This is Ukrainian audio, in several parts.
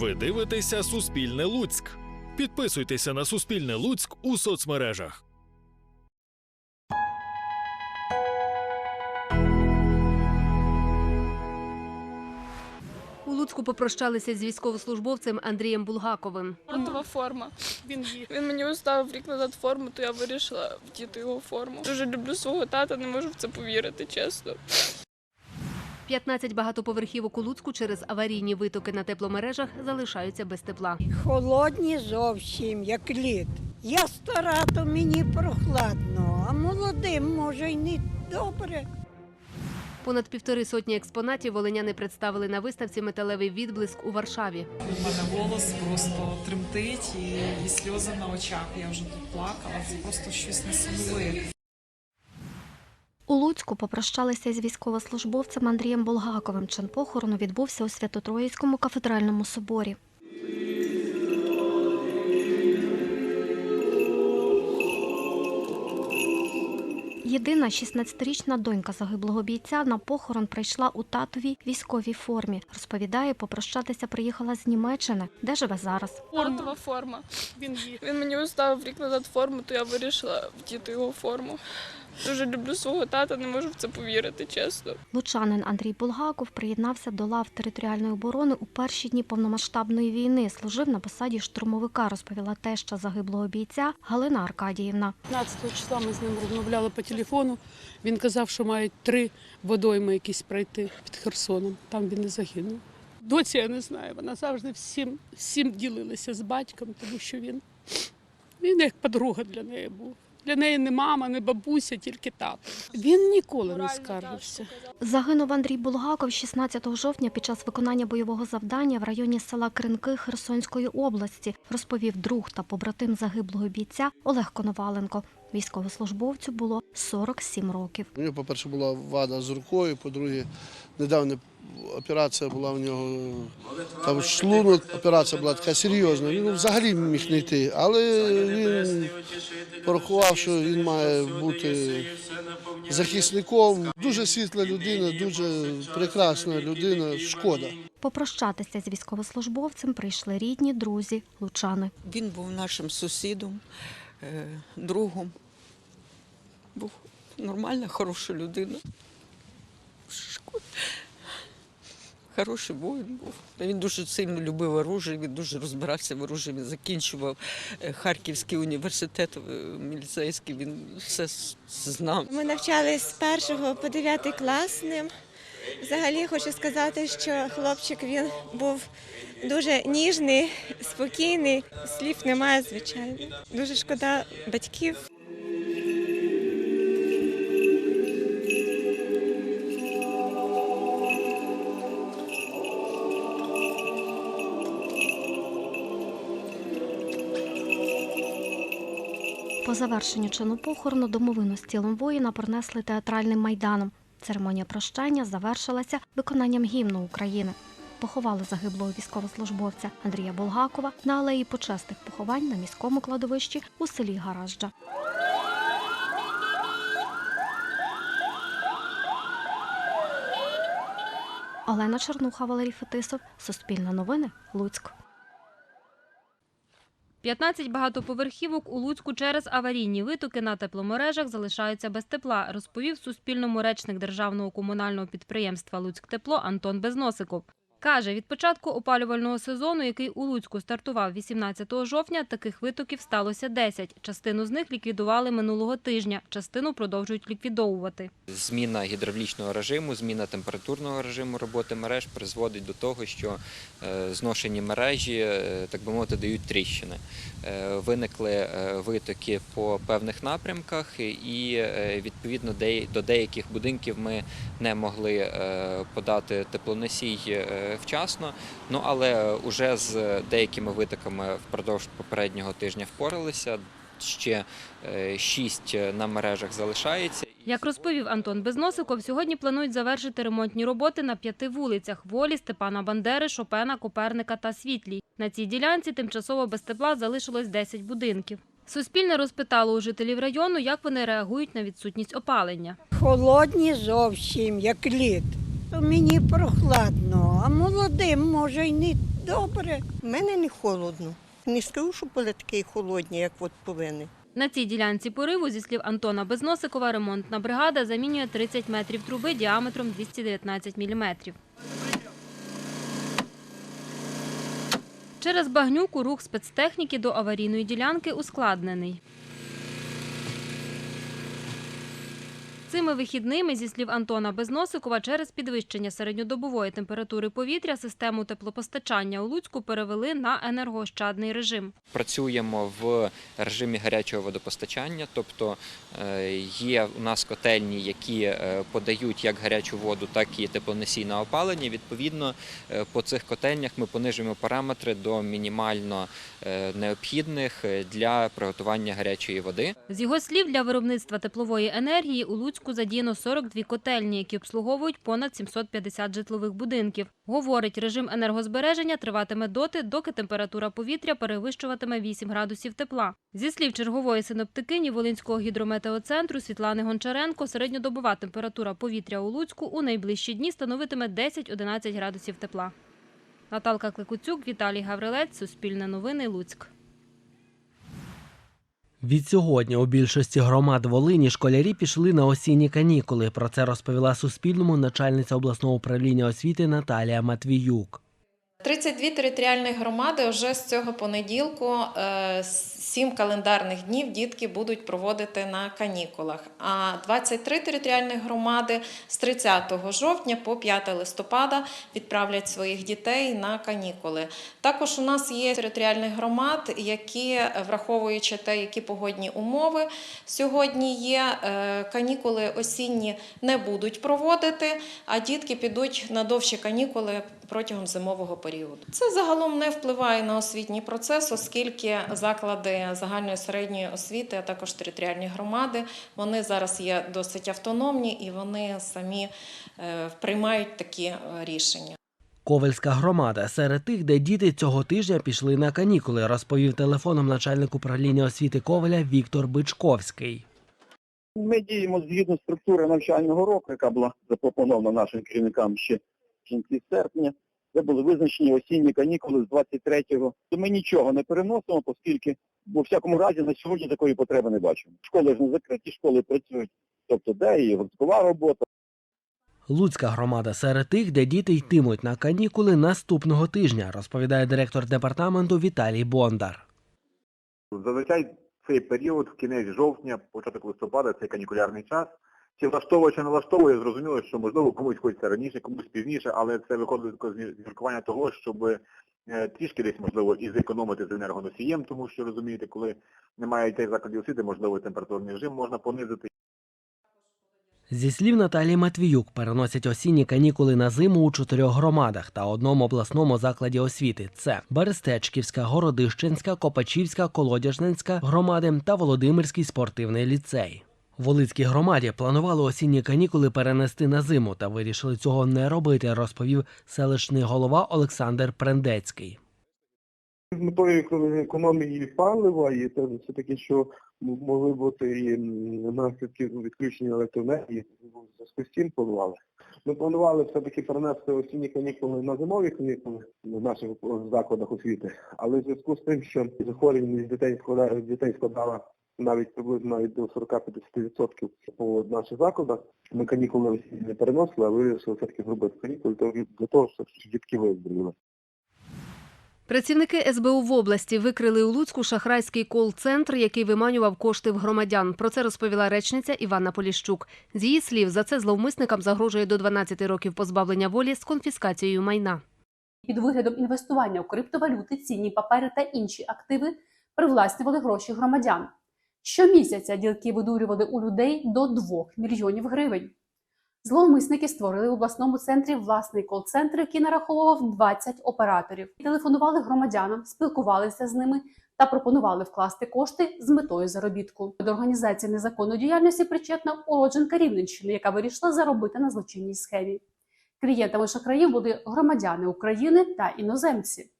Ви дивитеся Суспільне Луцьк. Підписуйтеся на Суспільне Луцьк у соцмережах. У Луцьку попрощалися з військовослужбовцем Андрієм Булгаковим. Спортова форма. Він він мені оставив рік назад форму, то я вирішила вдіти його форму. Дуже люблю свого тата, не можу в це повірити, чесно. 15 багатоповерхівок у Луцьку через аварійні витоки на тепломережах залишаються без тепла. Холодні зовсім, як лід. Я стара, то мені прохладно, а молодим може й не добре. Понад півтори сотні експонатів волиняни представили на виставці Металевий відблиск у Варшаві. У мене голос просто тремтить і, і сльози на очах. Я вже тут плакала. Це просто щось несамовите. Луцьку попрощалися з військовослужбовцем Андрієм Болгаковим. Чин похорону відбувся у Свято-Троїцькому кафедральному соборі. Єдина 16-річна донька загиблого бійця на похорон прийшла у татовій військовій формі. Розповідає, попрощатися приїхала з Німеччини, де живе зараз. Спортова форма. Він він мені оставив рік назад форму, то я вирішила вдіти його форму. Дуже люблю свого тата, не можу в це повірити, чесно. Лучанин Андрій Булгаков приєднався до лав територіальної оборони у перші дні повномасштабної війни. Служив на посаді штурмовика, розповіла теща загиблого бійця Галина Аркадіївна. 15 числа ми з ним розмовляли по телефону. Він казав, що мають три водойми якісь пройти під Херсоном. Там він не загинув. Доці я не знаю, вона завжди всім, всім ділилася з батьком, тому що він, він як подруга для неї був. Для неї не мама, не бабуся, тільки тато. Він ніколи не скаржився. Загинув Андрій Булгаков 16 жовтня під час виконання бойового завдання в районі села Кринки Херсонської області, розповів друг та побратим загиблого бійця Олег Коноваленко. Військовослужбовцю було 47 років. У нього, по-перше, була вада з рукою, по-друге, недавня операція була в нього, там шлунок, операція була така серйозна. Він взагалі міг не йти, але він порахував, що він має бути захисником. Дуже світла людина, дуже прекрасна людина, шкода. Попрощатися з військовослужбовцем прийшли рідні, друзі, лучани. Він був нашим сусідом, другом. Був нормальна, хороша людина. Хороший воїн був. Він дуже сильно любив оружие, він дуже розбирався в оружі. Він закінчував е, Харківський університет е, міліцейський, він все знав. Ми навчались з першого по дев'ятий клас. Взагалі хочу сказати, що хлопчик він був дуже ніжний, спокійний. Слів немає, звичайно. Дуже шкода батьків. По завершенню чину похорону домовину з тілом воїна пронесли театральним майданом. Церемонія прощання завершилася виконанням гімну України. Поховали загиблого військовослужбовця Андрія Болгакова на алеї почесних поховань на міському кладовищі у селі Гаражджа. Олена Чернуха, Валерій Фетисов, Суспільне новини, Луцьк. 15 багатоповерхівок у Луцьку через аварійні витоки на тепломережах залишаються без тепла, розповів Суспільному речник державного комунального підприємства «Луцьктепло» Антон Безносиков. Каже, від початку опалювального сезону, який у Луцьку стартував 18 жовтня, таких витоків сталося 10. Частину з них ліквідували минулого тижня, частину продовжують ліквідовувати. Зміна гідравлічного режиму, зміна температурного режиму роботи мереж призводить до того, що е, зношені мережі, е, так би мовити, дають тріщини. Е, Виникли витоки по певних напрямках, і відповідно до деяких будинків ми не могли подати теплоносій вчасно. Ну але вже з деякими витоками впродовж попереднього тижня впоралися. Ще е, шість на мережах залишається. Як розповів Антон Безносиков, сьогодні планують завершити ремонтні роботи на п'яти вулицях – Волі, Степана Бандери, Шопена, Коперника та Світлій. На цій ділянці тимчасово без тепла залишилось 10 будинків. Суспільне розпитало у жителів району, як вони реагують на відсутність опалення. Холодні зовсім, як лід. То мені прохладно, а молодим може й не добре. У мене не холодно. Не скажу, що були такі холодні, як от повинні. На цій ділянці пориву, зі слів Антона Безносикова, ремонтна бригада замінює 30 метрів труби діаметром 219 міліметрів. Через багнюку рух спецтехніки до аварійної ділянки ускладнений. Цими вихідними, зі слів Антона Безносикова, через підвищення середньодобової температури повітря систему теплопостачання у Луцьку перевели на енергоощадний режим. Працюємо в режимі гарячого водопостачання, тобто е, є у нас котельні, які е, подають як гарячу воду, так і теплоносійне опалення. Відповідно, е, по цих котельнях ми понижуємо параметри до мінімально необхідних для приготування гарячої води. З його слів, для виробництва теплової енергії у Луцьку задіяно 42 котельні, які обслуговують понад 750 житлових будинків. Говорить, режим енергозбереження триватиме доти, доки температура повітря перевищуватиме 8 градусів тепла. Зі слів чергової синоптикині Волинського гідрометеоцентру Світлани Гончаренко, середньодобова температура повітря у Луцьку у найближчі дні становитиме 10-11 градусів тепла. Наталка Кликуцюк, Віталій Гаврилець, Суспільне новини, Луцьк. Відсьогодні у більшості громад Волині школярі пішли на осінні канікули. Про це розповіла Суспільному начальниця обласного управління освіти Наталія Матвіюк. 32 територіальні громади вже з цього понеділку е, сім календарних днів дітки будуть проводити на канікулах. А 23 територіальні громади з 30 жовтня по 5 листопада відправлять своїх дітей на канікули. Також у нас є територіальні громад, які, враховуючи те, які погодні умови сьогодні є, е, канікули осінні не будуть проводити, а дітки підуть на довші канікули протягом зимового періоду. Це загалом не впливає на освітній процес, оскільки заклади загальної середньої освіти, а також територіальні громади, вони зараз є досить автономні і вони самі е, приймають такі е, рішення. Ковельська громада серед тих, де діти цього тижня пішли на канікули, розповів телефоном начальник управління освіти Ковеля Віктор Бичковський. Ми діємо згідно структури навчального року, яка була запропонована нашим керівникам ще кінці серпня. Це були визначені осінні канікули з 23-го. То ми нічого не переносимо, оскільки бо в всякому разі на сьогодні такої потреби не бачимо. Школи ж не закриті, школи працюють, тобто де і гурткова робота. Луцька громада серед тих, де діти йтимуть на канікули наступного тижня, розповідає директор департаменту Віталій Бондар. Зазвичай цей період, в кінець жовтня, початок листопада, це канікулярний час. Чи влаштовує, чи не влаштовує, зрозуміло, що можливо комусь хочеться раніше, комусь пізніше, але це виходить з міркування того, щоб е, трішки десь можливо і зекономити з енергоносієм, тому що розумієте, коли немає дітей в закладі освіти, можливо, температурний режим можна понизити. Зі слів Наталії Матвіюк, переносять осінні канікули на зиму у чотирьох громадах та одному обласному закладі освіти. Це Берестечківська, Городищенська, Копачівська, Колодяжненська громади та Володимирський спортивний ліцей. В Волицькій громаді планували осінні канікули перенести на зиму та вирішили цього не робити, розповів селищний голова Олександр Прендецький. З метою економії палива і це все таки, що могли бути і наслідки відключення електроенергії, зв'язку з цим планували. Ми планували все-таки перенести осінні канікули на зимові канікули в наших закладах освіти, але в зв'язку з тим, що захворюваність дітей складала навіть приблизно навіть до 40-50% по наших закладах, ми канікули не переносили, а вирішили все-таки зробити канікули для того, щоб дітки виздоровіли. Працівники СБУ в області викрили у Луцьку шахрайський кол-центр, який виманював кошти в громадян. Про це розповіла речниця Івана Поліщук. З її слів, за це зловмисникам загрожує до 12 років позбавлення волі з конфіскацією майна. Під виглядом інвестування у криптовалюти, цінні папери та інші активи привласнювали гроші громадян. Щомісяця ділки видурювали у людей до 2 мільйонів гривень. Зловмисники створили в обласному центрі власний кол-центр, який нараховував 20 операторів. Телефонували громадянам, спілкувалися з ними та пропонували вкласти кошти з метою заробітку. До організації незаконної діяльності причетна уродженка Рівненщини, яка вирішила заробити на злочинній схемі. Клієнтами шахраїв були громадяни України та іноземці.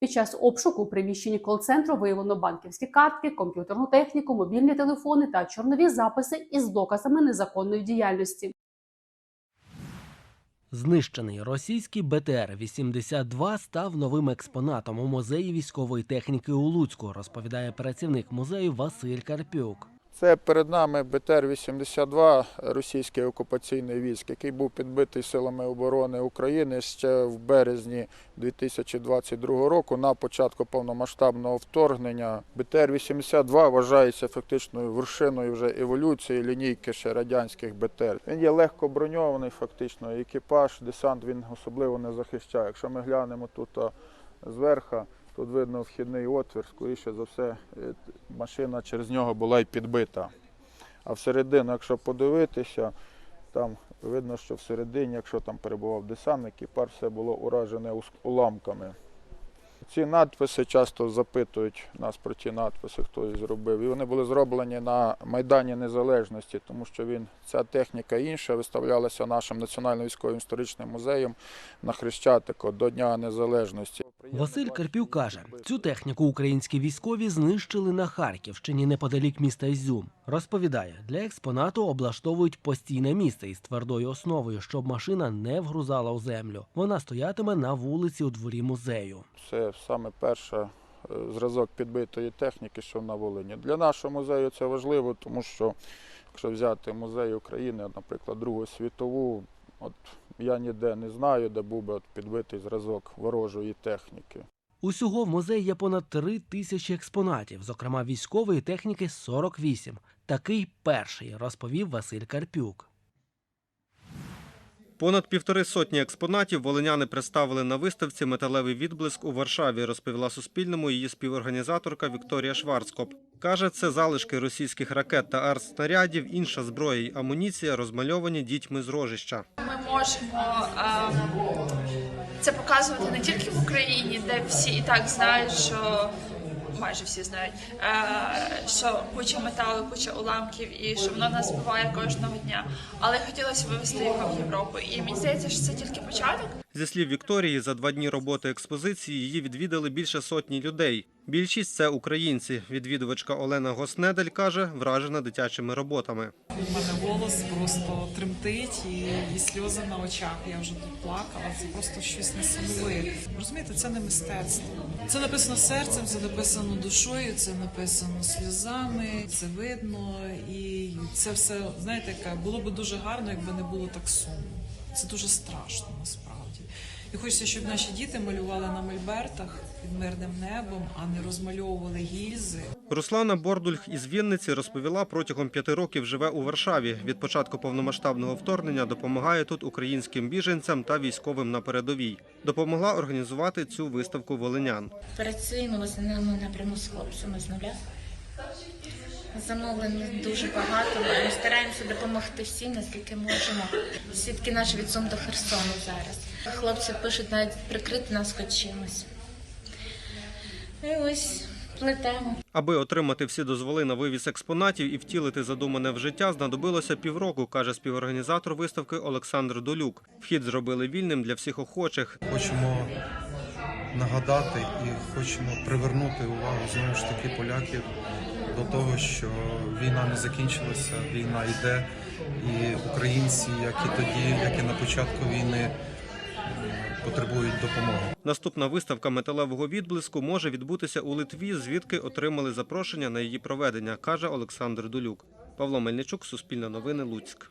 Під час обшуку у приміщенні кол-центру виявлено банківські картки, комп'ютерну техніку, мобільні телефони та чорнові записи із доказами незаконної діяльності. Знищений російський БТР-82 став новим експонатом у музеї військової техніки у Луцьку, розповідає працівник музею Василь Карпюк. Це перед нами БТР-82, російський окупаційний військ, який був підбитий силами оборони України ще в березні 2022 року на початку повномасштабного вторгнення. БТР-82 вважається фактичною вершиною вже еволюції лінійки ще радянських БТР. Він є легко броньований, фактично, екіпаж, десант він особливо не захищає. Якщо ми глянемо тут зверху, Тут видно вхідний отвір, скоріше за все, е, машина через нього була й підбита. А всередину, якщо подивитися, там видно, що всередині, якщо там перебував десантник, пар все було уражене уламками. Ці надписи часто запитують нас про ті надписи, хто їх зробив. І вони були зроблені на Майдані Незалежності, тому що він, ця техніка інша виставлялася нашим національним військовим історичним музеєм на Хрещатику до Дня Незалежності. Василь Карпюк каже, цю техніку українські військові знищили на Харківщині неподалік міста Ізюм. Розповідає, для експонату облаштовують постійне місце із твердою основою, щоб машина не вгрузала у землю. Вона стоятиме на вулиці у дворі музею. Це саме перший зразок підбитої техніки, що на Волині. Для нашого музею це важливо, тому що якщо взяти музей України, наприклад, Другу світову, от я ніде не знаю, де був би от підбитий зразок ворожої техніки. Усього в музеї є понад три тисячі експонатів, зокрема військової техніки 48. Такий перший, розповів Василь Карпюк. Понад півтори сотні експонатів волиняни представили на виставці Металевий відблиск у Варшаві, розповіла Суспільному її співорганізаторка Вікторія Шварцкоп. Каже, це залишки російських ракет та артснарядів, інша зброя й амуніція, розмальовані дітьми з рожища. Ми можемо ем, це показувати не тільки в Україні, де всі і так знають, що майже всі знають, е, що куча металу, куча уламків і що воно нас збиває кожного дня. Але хотілося вивезти його в Європу. І мені здається, що це тільки початок. Зі слів Вікторії, за два дні роботи експозиції її відвідали більше сотні людей. Більшість це українці. Відвідувачка Олена Госнедель каже, вражена дитячими роботами. У мене голос просто тремтить і, і сльози на очах. Я вже тут плакала. Це просто щось несамовите. Розумієте, це не мистецтво. Це написано серцем, це написано душою, це написано сльозами. Це видно, і це все знаєте, було б дуже гарно, якби не було так сумно. Це дуже страшно насправді. І хочеться, щоб наші діти малювали на мольбертах під мирним небом, а не розмальовували гільзи. Руслана Бордульх із Вінниці розповіла, протягом п'яти років живе у Варшаві. Від початку повномасштабного вторгнення допомагає тут українським біженцям та військовим на передовій. Допомогла організувати цю виставку волинян. Працюємо в основному напряму з хлопцями з нуля. Замовлень дуже багато. Ми стараємося допомогти всім, наскільки можемо. Свідки наші від Сум до Херсону зараз. Хлопці пишуть навіть прикрити нас хоч чимось. І ось плетемо. Аби отримати всі дозволи на вивіз експонатів і втілити задумане в життя, знадобилося півроку, каже співорганізатор виставки Олександр Долюк. Вхід зробили вільним для всіх охочих. Хочемо нагадати і хочемо привернути увагу знову ж таки поляків до того, що війна не закінчилася, війна йде, і українці, як і тоді, як і на початку війни, потребують допомоги. Наступна виставка металевого відблиску може відбутися у Литві, звідки отримали запрошення на її проведення, каже Олександр Долюк. Павло Мельничук, Суспільне новини, Луцьк.